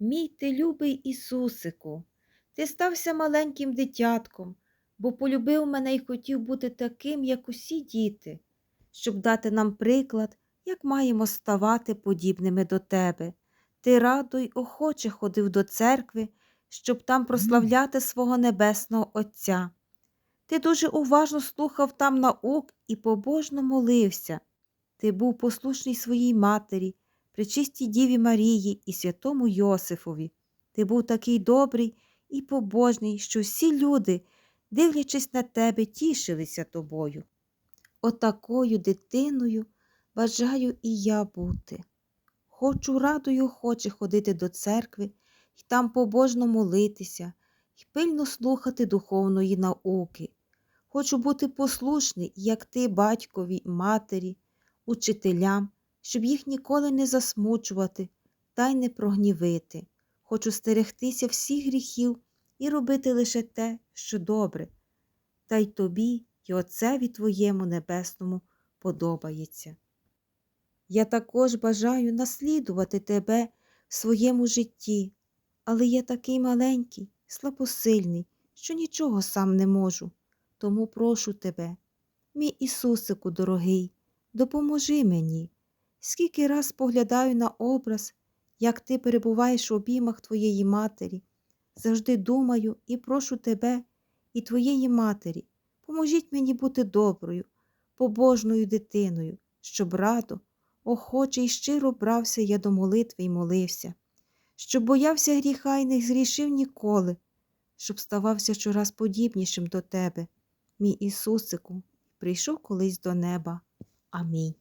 Мій ти любий Ісусику, ти стався маленьким дитятком, бо полюбив мене і хотів бути таким, як усі діти, щоб дати нам приклад, як маємо ставати подібними до тебе. Ти радо й охоче ходив до церкви, щоб там прославляти свого небесного Отця. Ти дуже уважно слухав там наук і побожно молився. Ти був послушний своїй матері, пречистій Діві Марії і святому Йосифові. Ти був такий добрий і побожний, що всі люди, дивлячись на тебе, тішилися тобою. Отакою дитиною бажаю і я бути. Хочу радою охоче ходити до церкви і там побожно молитися, і пильно слухати духовної науки. Хочу бути послушний, як ти, батькові, матері, учителям, щоб їх ніколи не засмучувати та й не прогнівити. Хочу стерегтися всіх гріхів і робити лише те, що добре, та й тобі й Отцеві Твоєму Небесному подобається. Я також бажаю наслідувати тебе в своєму житті, але я такий маленький, слабосильний, що нічого сам не можу. Тому прошу тебе, мій Ісусику дорогий, допоможи мені. Скільки раз поглядаю на образ, як ти перебуваєш в обіймах твоєї матері, завжди думаю і прошу тебе і твоєї матері, поможіть мені бути доброю, побожною дитиною, щоб радо, охоче і щиро брався я до молитви й молився, щоб боявся гріха й не згрішив ніколи, щоб ставався щораз подібнішим до тебе, мій Ісусику, прийшов колись до неба. Амінь.